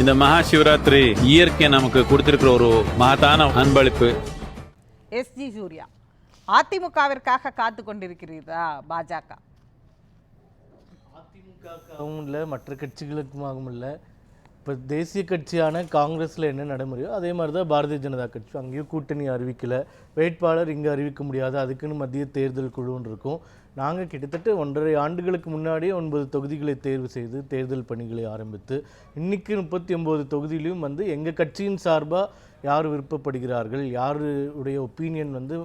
இந்த மகா சிவராத்திரி இயற்கை நமக்கு கொடுத்திருக்கிற ஒரு மகத்தான அன்பளிப்பு. எஸ்ஜி சூர்யா அதிமுகவிற்காக காத்து கொண்டிருக்கிறீரா பாஜக? அதிமுகவுக்கும் இல்லை மற்ற கட்சிகளுக்குமாகவும் இல்லை. இப்போ தேசிய கட்சியான காங்கிரஸில் என்ன நடைமுறையோ அதே மாதிரி தான் பாரதிய ஜனதா கட்சி. அங்கேயும் கூட்டணி அறிவிக்கலை. வேட்பாளர் இங்கே அறிவிக்க முடியாது. அதுக்குன்னு மத்திய தேர்தல் குழுன்னு இருக்கும். நாங்கள் கிட்டத்தட்ட ஒன்றரை ஆண்டுகளுக்கு முன்னாடியே ஒன்பது தொகுதிகளை தேர்வு செய்து தேர்தல் பணிகளை ஆரம்பித்து இன்றைக்கி முப்பத்தி ஒம்பது தொகுதியிலையும் வந்து எங்கள் கட்சியின் சார்பாக யார் விருப்பப்படுகிறார்கள் யாருடைய ஒப்பீனியன் வந்து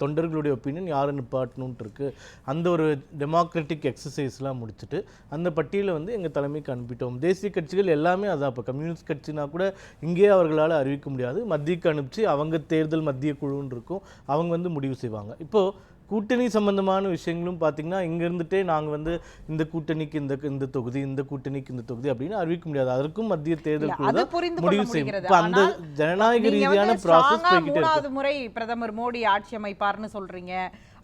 தொண்டர்களுடைய ஒப்பீனியன் யாரை நிப்பாட்டணுன்ட்டு இருக்குது அந்த ஒரு டெமோக்ராட்டிக் எக்ஸசைஸ்லாம் முடிச்சுட்டு அந்த பட்டியலை வந்து எங்கள் தலைமைக்கு அனுப்பிட்டோம். தேசிய கட்சிகள் எல்லாமே அதான் இப்போ கம்யூனிஸ்ட் கட்சினா கூட இங்கேயே அவர்களால் அறிவிக்க முடியாது. மத்தியக்கு அனுப்பிச்சு அவங்க தேர்தல் மத்திய குழுன்னு இருக்கும். அவங்க வந்து முடிவு செய்வாங்க. இப்போது கூட்டணி சம்பந்தமான விஷயங்களும் பார்த்தீங்கன்னா இங்க இருந்துட்டே நாங்கள் வந்து இந்த கூட்டணிக்கு இந்த இந்த தொகுதி இந்த கூட்டணிக்கு இந்த தொகுதி அப்படின்னு அறிவிக்க முடியாது. அதற்கும் மத்திய தேர்தல் குழு முடிவு செய்யும். இப்போ அந்த ஜனநாயக ரீதியான ப்ராசஸ் போய்கிட்டே இருக்கு. முறை பிரதமர் மோடி ஆட்சி அமைப்பார்னு சொல்றீங்க.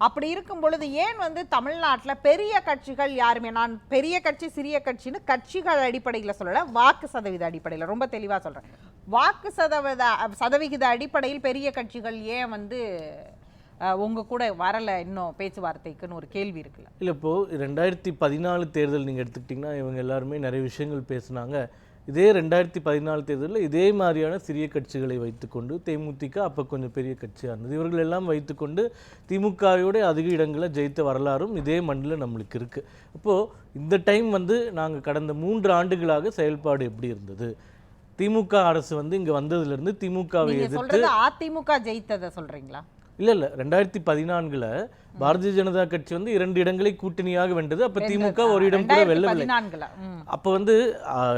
அப்படி இருக்கும் பொழுது ஏன் வந்து தமிழ்நாட்டில் பெரிய கட்சிகள் யாருமே நான் பெரிய கட்சி சிறிய கட்சின்னு கட்சிகள் அடிப்படையில் சொல்லலை வாக்கு சதவீத அடிப்படையில் ரொம்ப தெளிவாக சொல்கிறேன் வாக்கு சதவீத சதவிகித அடிப்படையில் பெரிய கட்சிகள் ஏன் வந்து உங்கள் கூட வரலை இன்னும் பேச்சுவார்த்தைக்குன்னு ஒரு கேள்வி இருக்குல்ல? இல்லை இப்போது ரெண்டாயிரத்தி பதினாலு தேர்தல் நீங்கள் எடுத்துக்கிட்டிங்கன்னா இவங்க எல்லாருமே நிறைய விஷயங்கள் பேசுனாங்க. இதே ரெண்டாயிரத்தி பதினாலு தேர்தலில் இதே மாதிரியான சிறிய கட்சிகளை வைத்துக்கொண்டு தேமுதிக அப்போ கொஞ்சம் பெரிய கட்சியாக இருந்தது. இவர்கள் எல்லாம் வைத்துக்கொண்டு திமுகவோட அதிக இடங்களை ஜெயித்த வரலாறும் இதே மண்ணில் நம்மளுக்கு இருக்குது அப்போது இந்த டைம் வந்து நாங்கள் கடந்த மூன்று ஆண்டுகளாக செயல்பாடு எப்படி இருந்தது? திமுக அரசு வந்து இங்கே வந்ததுலேருந்து திமுகவை எதிர்த்து அதிமுக ஜெயித்ததை சொல்றீங்களா? இல்ல இல்ல. ரெண்டாயிரத்தி பதினான்குல பாரதிய ஜனதா கட்சி வந்து இரண்டு இடங்களை கூட்டணியாக வென்றது. அப்ப திமுக ஒரு இடம் கூட வெல்லவில்லை. அப்ப வந்து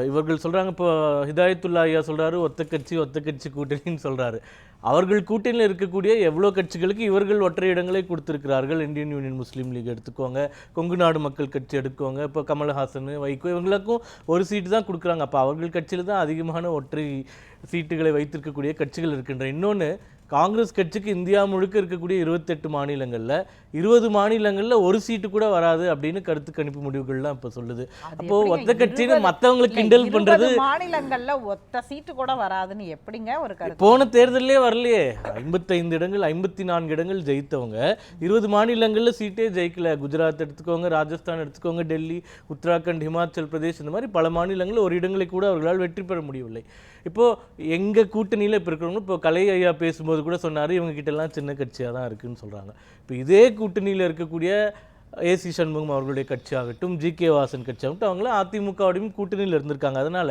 இவர்கள் சொல்றாங்க இப்போ ஹிதாயத்துல்லா ஐயா சொல்றாரு ஒத்த கட்சி ஒத்த கட்சி கூட்டணின்னு சொல்றாரு. அவர்கள் கூட்டணியில் இருக்கக்கூடிய எவ்வளோ கட்சிகளுக்கு இவர்கள் ஒற்றை இடங்களை கொடுத்திருக்கிறார்கள்? இந்தியன் யூனியன் முஸ்லீம் லீக் எடுத்துக்கோங்க கொங்கு நாடு மக்கள் கட்சி எடுத்துக்கோங்க இப்போ கமல்ஹாசன் வைகோ இவங்களுக்கும் ஒரு சீட்டு தான் கொடுக்குறாங்க. அப்போ அவர்கள் கட்சியில் தான் அதிகமான ஒற்றை சீட்டுகளை வைத்திருக்கக்கூடிய கட்சிகள் இருக்கின்றன. இன்னொன்று காங்கிரஸ் கட்சிக்கு இந்தியா முழுக்க இருக்கக்கூடிய இருபத்தெட்டு மாநிலங்கள்ல இருபது மாநிலங்கள்ல ஒரு சீட்டு கூட வராது அப்படின்னு கருத்து கணிப்பு முடிவுகள்லாம் இப்போ சொல்லுது. அப்போ? ஒத்த கட்சின்னு இல்ல, கிண்டல் இருபது பண்றது மாநிலங்கள்ல ஒத்த சீட்டு கூட வராதுன்னு எப்படிங்க ஒரு கருத்து? போன தேர்தலே வரலையே. ஐம்பத்தைந்து இடங்கள் ஐம்பத்தி நான்கு இடங்கள் ஜெயித்தவங்க. இருபது மாநிலங்கள்ல சீட்டே ஜெயிக்கல. குஜராத் எடுத்துக்கோங்க ராஜஸ்தான் எடுத்துக்கோங்க டெல்லி உத்தராகண்ட் ஹிமாச்சல் பிரதேஷ் இந்த மாதிரி பல மாநிலங்களில் ஒரு இடங்களை கூட அவர்களால் வெற்றி பெற முடியவில்லை. இப்போ எங்க கூட்டணியில இப்போ இருக்கிறவங்க இப்போ கலை ஐயா பேசும்போது கூட சொன்னாரு இவங்க கிட்ட எல்லாம் சின்ன கட்சியா தான் இருக்குன்னு சொல்றாங்க. இப்போ இதே கூட்டணியில் இருக்கக்கூடிய ஏசி சண்முகம் அவர்களுடைய கட்சியாகட்டும் ஜி கே வாசன் கட்சியாகட்டும் அவங்களாம் அதிமுகவோடையும் கூட்டணியில் இருந்திருக்காங்க. அதனால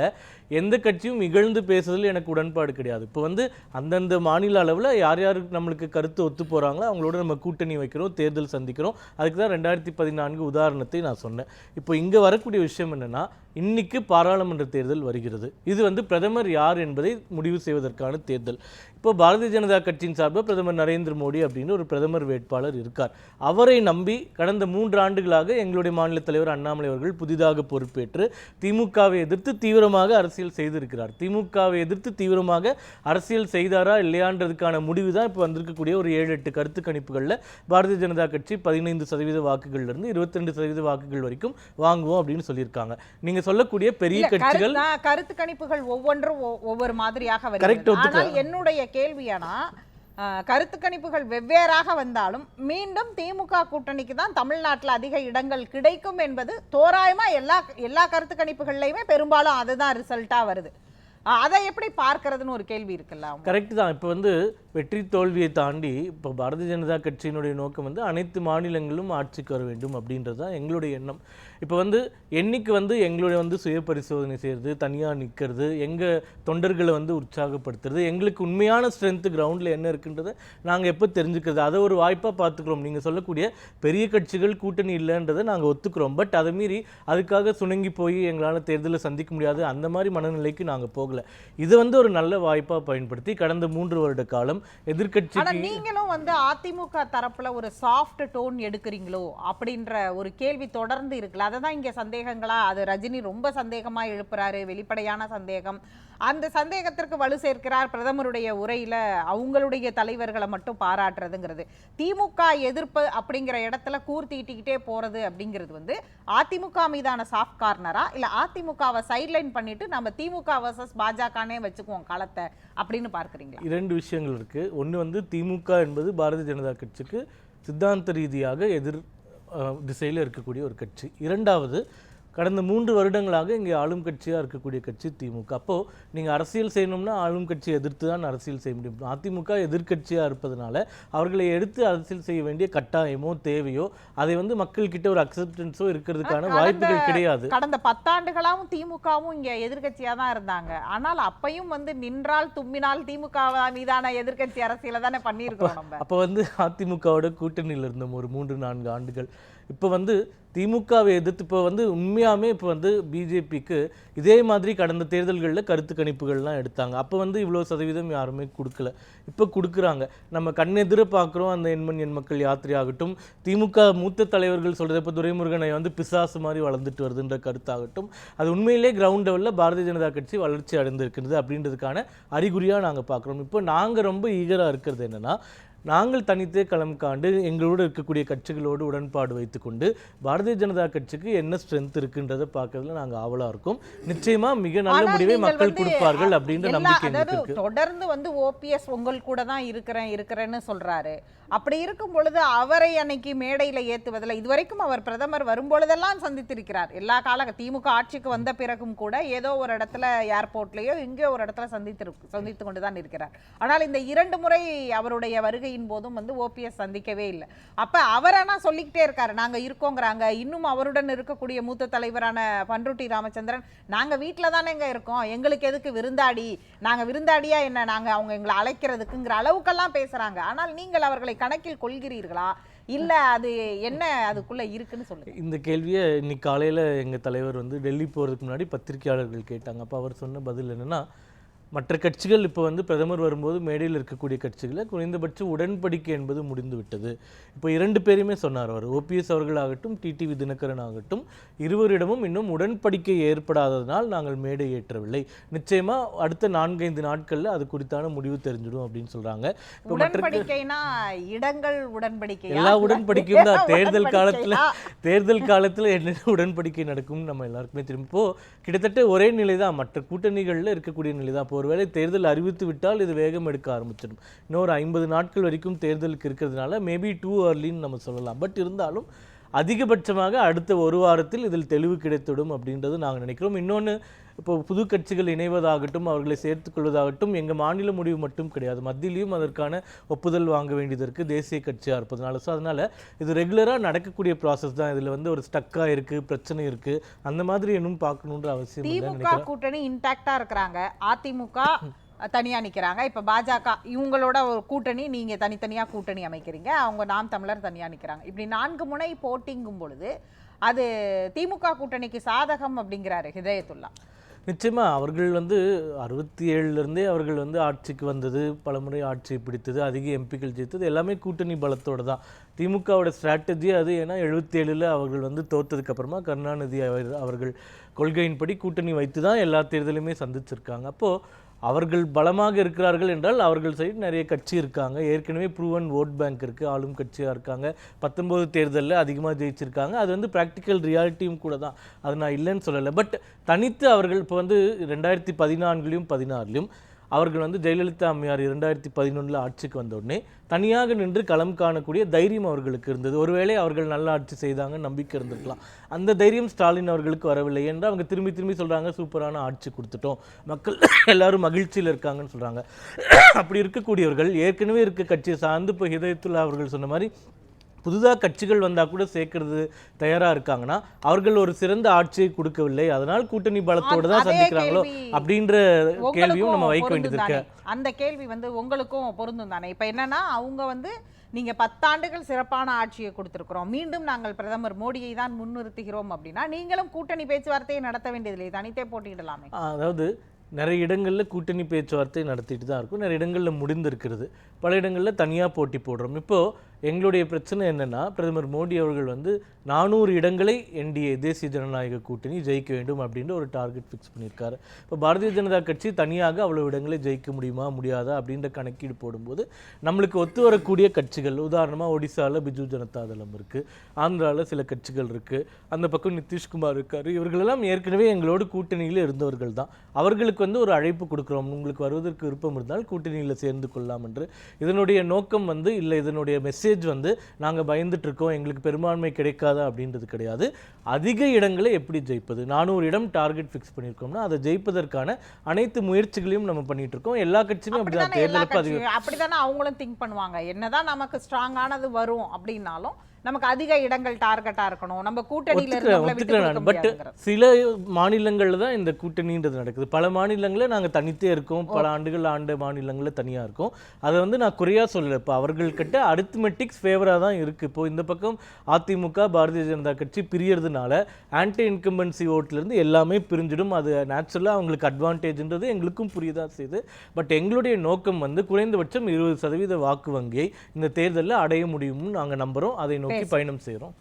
எந்த கட்சியும் இகழ்ந்து பேசுதல் எனக்கு உடன்பாடு கிடையாது. இப்போ வந்து அந்தந்த மாநில அளவில் யார் யார் நம்மளுக்கு கருத்து ஒத்து போகிறாங்களோ அவங்களோட நம்ம கூட்டணி வைக்கிறோம் தேர்தல் சந்திக்கிறோம். அதுக்கு தான் ரெண்டாயிரத்தி பதினான்கு உதாரணத்தை நான் சொன்னேன். இப்போ இங்கே வரக்கூடிய விஷயம் என்னன்னா இன்னைக்கு பாராளுமன்ற தேர்தல் வருகிறது. இது வந்து பிரதமர் யார் என்பதை முடிவு செய்வதற்கான தேர்தல். இப்போ பாரதிய ஜனதா கட்சியின் சார்பாக பிரதமர் நரேந்திர மோடி அப்படின்னு ஒரு பிரதமர் வேட்பாளர் இருக்கார். அவரை நம்பி கடந்த மூன்று ஆண்டுகளாக எங்களுடைய மாநில தலைவர் அண்ணாமலை அவர்கள் புதிதாக பொறுப்பேற்று திமுகவை எதிர்த்து தீவிரமாக அரசு அரசியல் செய்திருக்கிறார். திமுகவை எதிர்த்து தீவிரமாக அரசியல் செய்தாரா இல்லையான்றதுக்கான முடிவு தான் இப்போ வந்திருக்கக்கூடிய ஒரு ஏழு எட்டு கருத்து கணிப்புகளில் பாரதிய ஜனதா கட்சி பதினைந்து சதவீத வாக்குகள்ல இருந்து இருபத்தி ரெண்டு சதவீத வாக்குகள் வரைக்கும் வாங்குவோம் அப்படின்னு சொல்லியிருக்காங்க. நீங்க சொல்லக்கூடிய பெரிய கட்சிகள் கருத்து கணிப்புகள் ஒவ்வொன்றும் ஒவ்வொரு மாதிரியாக. ஆனால் என்னுடைய கேள்வியானா கருத்து கணிப்புகள் வெவ்வேறாக வந்தாலும் மீண்டும் திமுக கூட்டணிக்கு தான் தமிழ்நாட்டில் அதிக இடங்கள் கிடைக்கும் என்பது தோராயமாக எல்லா எல்லா கருத்து கணிப்புகள்லையுமே பெரும்பாலும் அதுதான் ரிசல்ட்டாக வருது. அதை எப்படி பார்க்கறதுன்னு ஒரு கேள்வி இருக்குல்ல கரெக்ட் தான். இப்போ வந்து வெற்றி தோல்வியை தாண்டி இப்போ பாரதிய ஜனதா கட்சியினுடைய நோக்கம் வந்து அனைத்து மாநிலங்களும் ஆட்சிக்கு வர வேண்டும் அப்படின்றது தான் எங்களுடைய எண்ணம். இப்போ வந்து என்னைக்கு வந்து எங்களுடைய வந்து சுய பரிசோதனை செய்கிறது தனியாக நிற்கிறது எங்கள் தொண்டர்களை வந்து உற்சாகப்படுத்துறது எங்களுக்கு உண்மையான ஸ்ட்ரென்த்து கிரவுண்டில் என்ன இருக்குன்றதை நாங்கள் எப்போ தெரிஞ்சுக்கிறது? அதை ஒரு வாய்ப்பாக பார்த்துக்கிறோம். நீங்கள் சொல்லக்கூடிய பெரிய கட்சிகள் கூட்டணி இல்லைன்றதை நாங்கள் ஒத்துக்கிறோம். பட் அதை மீறி அதுக்காக சுணங்கி போய் எங்களால் தேர்தலை சந்திக்க முடியாது. அந்த மாதிரி மனநிலைக்கு நாங்கள் போகல. இது வந்து ஒரு நல்ல வாய்ப்பாக பயன்படுத்தி கடந்த மூன்று வருட காலம் எதிர்கட்சி நீங்களும் வந்து அதிமுக தரப்புல ஒரு சாஃப்ட் டோன் எடுக்கிறீங்களோ அப்படின்ற ஒரு கேள்வி தொடர்ந்து இருக்குல்ல. அதை தான் இங்க சந்தேகங்களா? அது ரஜினி ரொம்ப சந்தேகமா எழுப்புறாரு. வெளிப்படையான சந்தேகம். அந்த சந்தேகத்திற்கு வலு சேர்க்கிறார் பிரதமருடைய உரையில் அவங்களுடைய தலைவர்களை மட்டும் பாராட்டுறதுங்கிறது. திமுக எதிர்ப்பு அப்படிங்கிற இடத்துல கூர்த்தீட்டிக்கிட்டே போகிறது அப்படிங்கிறது வந்து அதிமுக மீதான சாஃப்ட் கார்னரா இல்லை அதிமுகவை சைட்லைன் பண்ணிட்டு நம்ம திமுக வர்சஸ் பாஜகனே வச்சுக்குவோம் களத்தை அப்படின்னு பார்க்குறீங்களா? இரண்டு விஷயங்கள் இருக்கு. ஒன்று வந்து திமுக என்பது பாரதிய ஜனதா கட்சிக்கு சித்தாந்த ரீதியாக எதிர் திசையில் இருக்கக்கூடிய ஒரு கட்சி. இரண்டாவது கடந்த மூன்று வருடங்களாக இங்கே ஆளும் கட்சியாக இருக்கக்கூடிய கட்சி திமுக. அப்போது நீங்கள் அரசியல் செய்யணும்னா ஆளும் கட்சியை எதிர்த்து தான் அரசியல் செய்ய முடியும். அதிமுக எதிர்க்கட்சியாக இருப்பதனால அவர்களை எடுத்து அரசியல் செய்ய வேண்டிய கட்டாயமோ தேவையோ அதை வந்து மக்கள்கிட்ட ஒரு அக்செப்டன்ஸோ இருக்கிறதுக்கான வாய்ப்புகள் கிடையாது. கடந்த பத்தாண்டுகளாவும் திமுகவும் இங்க எதிர்க்கட்சியா தான் இருந்தாங்க. ஆனால் அப்பையும் வந்து நின்றால் தும்மினால் திமுக மீதான எதிர்க்கட்சி அரசியல தானே பண்ணியிருக்கோம் நம்ம. அப்போ வந்து அதிமுகவோட கூட்டணியில் இருந்தோம் ஒரு மூன்று நான்கு ஆண்டுகள் இப்போ வந்து திமுகவை எதிர்த்து இப்போ வந்து உண்மையாகவே இப்போ வந்து பிஜேபிக்கு இதே மாதிரி கடந்த தேர்தல்களில் கருத்து கணிப்புகள்லாம் எடுத்தாங்க. அப்போ வந்து இவ்வளோ சதவீதம் யாருமே கொடுக்கல. இப்போ கொடுக்குறாங்க. நம்ம கண்ணெதிர பார்க்குறோம் அந்த எண்மண் எண் மக்கள் யாத்திரை ஆகட்டும். திமுக மூத்த தலைவர்கள் சொல்கிறது இப்போ துரைமுருகனை வந்து பிசாசு மாதிரி வளர்ந்துட்டு வருதுன்ற கருத்தாகட்டும். அது உண்மையிலே கிரவுண்ட் லெவலில் பாரதிய ஜனதா கட்சி வளர்ச்சி அடைந்திருக்கிறது அப்படின்றதுக்கான அறிகுறியாக நாங்கள் பார்க்குறோம் இப்போ நாங்கள் ரொம்ப ஈகராக இருக்கிறது என்னென்னா நாங்கள் தனித்தே களம் காண்டு எங்களோடு இருக்கக்கூடிய கட்சிகளோடு உடன்பாடு வைத்துக்கொண்டு பாரதிய ஜனதா கட்சிக்கு என்ன ஸ்ட்ரென்த் இருக்குன்றதை பார்க்கறதுல நாங்கள் ஆவலா இருக்கோம். நிச்சயமா மிக நல்ல முடிவை மக்கள் கொடுப்பார்கள் அப்படின்ற நம்பிக்கை எங்களுக்கு தொடர்ந்து வந்து ஓபிஎஸ் உங்கள் கூட தான் இருக்கிறேன் இருக்கிறேன்னு சொல்றாரு. அப்படி இருக்கும் பொழுது அவரை அன்னைக்கு மேடையில ஏத்துவதில் இதுவரைக்கும் அவர் பிரதமர் வரும்பொழுதெல்லாம் சந்தித்திருக்கிறார். எல்லா கால திமுக ஆட்சிக்கு வந்த பிறகும் கூட ஏதோ ஒரு இடத்துல ஏர்போர்ட்லயோ எங்கேயோ ஒரு இடத்துல சந்தித்து சந்தித்து கொண்டு தான் இருக்கிறார். ஆனால் இந்த இரண்டு முறை அவருடைய பேட்டியின் போதும் வந்து ஓபிஎஸ் சந்திக்கவே இல்லை. அப்போ அவர் ஆனால் சொல்லிக்கிட்டே இருக்காரு. நாங்கள் இருக்கோங்கிறாங்க. இன்னும் அவருடன் இருக்கக்கூடிய மூத்த தலைவரான பன்ருட்டி ராமச்சந்திரன் நாங்கள் வீட்டில் தானேங்க இருக்கோம். எங்களுக்கு எதுக்கு விருந்தாடி? நாங்கள் விருந்தாடியா என்ன? நாங்கள் அவங்க எங்களை அழைக்கிறதுக்குங்கிற அளவுக்கெல்லாம் பேசுகிறாங்க ஆனால் நீங்கள் அவர்களை கணக்கில் கொள்கிறீர்களா? இல்லை அது என்ன அதுக்குள்ளே இருக்குன்னு சொல்லுங்க. இந்த கேள்வியை இன்னைக்கு காலையில் எங்கள் தலைவர் வந்து டெல்லி போகிறதுக்கு முன்னாடி பத்திரிகையாளர்கள் கேட்டாங்க. அப்போ அவர் சொன்ன பதில் என்னன்னா மற்ற கட்சிகள் இப்போ வந்து பிரதமர் வரும்போது மேடையில் இருக்கக்கூடிய கட்சிகளை குறைந்தபட்ச உடன்படிக்கை என்பது முடிந்து விட்டது இப்போ இரண்டு பேருமே சொன்னார் அவர். ஓபிஎஸ் அவர்களாகட்டும் டிடிவி தினகரன் ஆகட்டும் இருவரிடமும் இன்னும் உடன்படிக்கை ஏற்படாததனால் நாங்கள் மேடை ஏற்றவில்லை. நிச்சயமா அடுத்த நான்கைந்து நாட்கள்ல அது குறித்தான முடிவு தெரிஞ்சிடும் அப்படின்னு சொல்றாங்க. உடன்படிக்கைனா இடங்கள் உடன்படிக்கை எல்லா உடன்படிக்கையும் தான். தேர்தல் காலத்துல தேர்தல் காலத்துல என்ன உடன்படிக்கை நடக்கும்னு நம்ம எல்லாருக்குமே தெரியும். இப்போ கிட்டத்தட்ட ஒரே நிலை தான் மற்ற கூட்டணிகள்ல இருக்கக்கூடிய நிலை தான் ஒருவேளை தேர்தல் அறிவித்து விட்டால் இது வேகம் எடுக்க ஆரம்பிச்சிடும். இன்னொரு ஐம்பது நாட்கள் வரைக்கும் தேர்தலுக்கு இருக்கிறதுனால மேபி டூ ஏர்லின்னு நம்ம சொல்லலாம். பட் இருந்தாலும் அதிகபட்சமாக அடுத்த ஒரு வாரத்தில் இதில் தெளிவு கிடைத்திடும் அப்படின்றது நாங்கள் நினைக்கிறோம். இன்னொன்று இப்போ புது கட்சிகள் இணைவதாகட்டும் அவர்களை சேர்த்துக் கொள்வதாகட்டும் எங்கள் மாநில முடிவு மட்டும் கிடையாது. மத்தியிலையும் அதற்கான ஒப்புதல் வாங்க வேண்டியது இருக்குது தேசிய கட்சியாக இருப்பதனால. ஸோ அதனால் இது ரெகுலராக நடக்கக்கூடிய ப்ராசஸ் தான். இதில் வந்து ஒரு ஸ்டக்காக இருக்குது பிரச்சனை இருக்குது அந்த மாதிரி இன்னும் பார்க்கணுன்ற அவசியம் திமுக கூட்டணி இன்டாக்டா இருக்கிறாங்க. அதிமுக தனியா நிக்கிறாங்க. இப்ப பாஜக இவங்களோட ஒரு கூட்டணி நீங்க தனித்தனியா கூட்டணி அமைக்கிறீங்க. அவங்க நாம் தமிழர் தனியா நிக்கிறாங்க. இப்படி நான்கு முனை போட்டிங்கும் பொழுது அது திமுக கூட்டணிக்கு சாதகம் அப்படிங்கிறாரு ஹிதயத்துல்லா. நிச்சயமாக அவர்கள் வந்து அறுபத்தி ஏழுலேருந்தே அவர்கள் வந்து ஆட்சிக்கு வந்தது பலமுறை ஆட்சியை பிடித்தது அதிக எம்பிக்கள் ஜெயித்தது எல்லாமே கூட்டணி பலத்தோடு தான். திமுகவோட ஸ்ட்ராட்டஜி அது ஏன்னா எழுபத்தி ஏழில் அவர்கள் வந்து தோற்றதுக்கப்புறமா கருணாநிதி அவர் அவர்கள் கொள்கையின்படி கூட்டணி வைத்து தான் எல்லா தேர்தலையுமே சந்திச்சிருக்காங்க. அப்போது அவர்கள் பலமாக இருக்கிறார்கள் என்றால் அவர்கள் சைடு நிறைய கட்சி இருக்காங்க. ஏற்கனவே ப்ரூவன் ஓட் பேங்க் இருக்குது ஆளும் கட்சியாக இருக்காங்க. பத்தொம்போது தேர்தலில் அதிகமாக ஜெயிச்சிருக்காங்க. அது வந்து ப்ராக்டிக்கல் ரியாலிட்டியும் கூட தான். அது நான் இல்லைன்னு சொல்லலை. பட் தனித்து அவர்கள் இப்போ வந்து ரெண்டாயிரத்தி பதினான்குலேயும் பதினாறுலையும் அவர்கள் வந்து ஜெயலலிதா அம்மையார் இரண்டாயிரத்தி பதினொன்றில் ஆட்சிக்கு வந்த உடனே தனியாக நின்று களம் காணக்கூடிய தைரியம் அவர்களுக்கு இருந்தது. ஒருவேளை அவர்கள் நல்ல ஆட்சி செய்தாங்க நம்பிக்கை இருந்திருக்கலாம். அந்த தைரியம் ஸ்டாலின் அவர்களுக்கு வரவில்லை என்று அவங்க திரும்பி திரும்பி சொல்றாங்க சூப்பரான ஆட்சி கொடுத்துட்டோம். மக்கள் எல்லாரும் மகிழ்ச்சியில் இருக்காங்கன்னு சொல்றாங்க. அப்படி இருக்கக்கூடியவர்கள் ஏற்கனவே இருக்க கட்சியை சார்ந்து இப்போ ஹிதயத்துல்லா அவர்கள் சொன்ன மாதிரி புதுதாக கட்சிகள் வந்தால் கூட சேர்க்கறது தயாராக இருக்காங்கன்னா அவர்கள் ஒரு சிறந்த ஆட்சியை கொடுக்கவில்லை. அதனால் கூட்டணி பலத்தோடு தான் சந்திக்கிறாங்களோ அப்படின்ற கேள்வியும் நம்ம வைக்க வேண்டியது இருக்கு? அந்த கேள்வி வந்து உங்களுக்கும் பொருந்தும் தானே. இப்ப என்னன்னா அவங்க வந்து நீங்க பத்தாண்டுகள் சிறப்பான ஆட்சியை கொடுத்திருக்கிறோம். மீண்டும் நாங்கள் பிரதமர் மோடியை தான் முன்னிறுத்துகிறோம் அப்படின்னா நீங்களும் கூட்டணி பேச்சுவார்த்தையை நடத்த வேண்டியதில்லை. தனித்தே போட்டியிடலாமே அதாவது நிறைய இடங்களில் கூட்டணி பேச்சுவார்த்தை நடத்திட்டு தான் இருக்கும். நிறைய இடங்களில் முடிந்திருக்கிறது. பல இடங்களில் தனியாக போட்டி போடுறோம். இப்போது எங்களுடைய பிரச்சனை என்னென்னா பிரதமர் மோடி அவர்கள் வந்து நானூறு இடங்களை என்டிஏ தேசிய ஜனநாயக கூட்டணி ஜெயிக்க வேண்டும் அப்படின்ற ஒரு டார்கெட் ஃபிக்ஸ் பண்ணியிருக்காரு. இப்போ பாரதிய ஜனதா கட்சி தனியாக அவ்வளோ இடங்களை ஜெயிக்க முடியுமா முடியாதா அப்படின்ற கணக்கீடு போடும்போது நம்மளுக்கு ஒத்து வரக்கூடிய கட்சிகள் உதாரணமாக ஒடிசாவில் பிஜு ஜனதா தளம் இருக்குது ஆந்திராவில் சில கட்சிகள் இருக்குது அந்த பக்கம் நிதிஷ்குமார் இருக்கார் இவர்களெல்லாம் ஏற்கனவே எங்களோட கூட்டணியில் இருந்தவர்கள் தான். அவர்களுக்கு வந்து ஒரு அழைப்பு கொடுக்குறோம் உங்களுக்கு வருவதற்கு விருப்பம் இருந்தால் கூட்டணியில் சேர்ந்து கொள்ளலாம் என்று. இதனுடைய நோக்கம் வந்து இல்லை இதனுடைய மெசேஜ் வந்து நாங்கள் பயந்துட்டு இருக்கோம் எங்களுக்கு பெரும்பான்மை கிடைக்காதா அப்படின்றது கிடையாது. அதிக இடங்களை எப்படி ஜெயிப்பது? நானூறு இடம் டார்கெட் ஃபிக்ஸ் பண்ணியிருக்கோம்னா அதை ஜெயிப்பதற்கான அனைத்து முயற்சிகளையும் நம்ம பண்ணிட்டு இருக்கோம் எல்லா கட்சியுமே அப்படிதான் தேர்தலுக்கு அதிக கட்சியும் அப்படிதானே அவங்களும் திங்க் பண்ணுவாங்க. என்னதான் நமக்கு ஸ்ட்ராங்கானது வரும் அப்படின்னாலும் நமக்கு அதிக இடங்கள் டார்கெட்டா இருக்கணும். நம்ம கூட்டணியில பட். சில மாநிலங்கள்ல தான் இந்த கூட்டணின்றது நடக்குது. பல மாநிலங்களில் நாங்க தனித்தே இருக்கோம். பல ஆண்டுகள் ஆண்ட மாநிலங்களில் தனியா இருக்கோம். அதை வந்து நான் குறையா சொல்லல. இப்போ அவர்கள்கிட்ட அரித்மெட்டிக்ஸ் ஃபேவராக தான் இருக்கு. இப்போ இந்த பக்கம் அதிமுக பாரதிய ஜனதா கட்சி பிரியறதுனால ஆன்டி இன்கம்பன்சி இருந்து எல்லாமே பிரிஞ்சிடும். அது நேச்சுரலாக அவங்களுக்கு அட்வான்டேஜ்ன்றது எங்களுக்கும் புரியதான் செய்யுது பட் எங்களுடைய நோக்கம் வந்து குறைந்தபட்சம் இருபது சதவீத வாக்கு வங்கியை இந்த தேர்தலில் அடைய முடியும்னு நாங்க நம்புறோம். அதை நோக்கி பயணம் செய்கிறோம்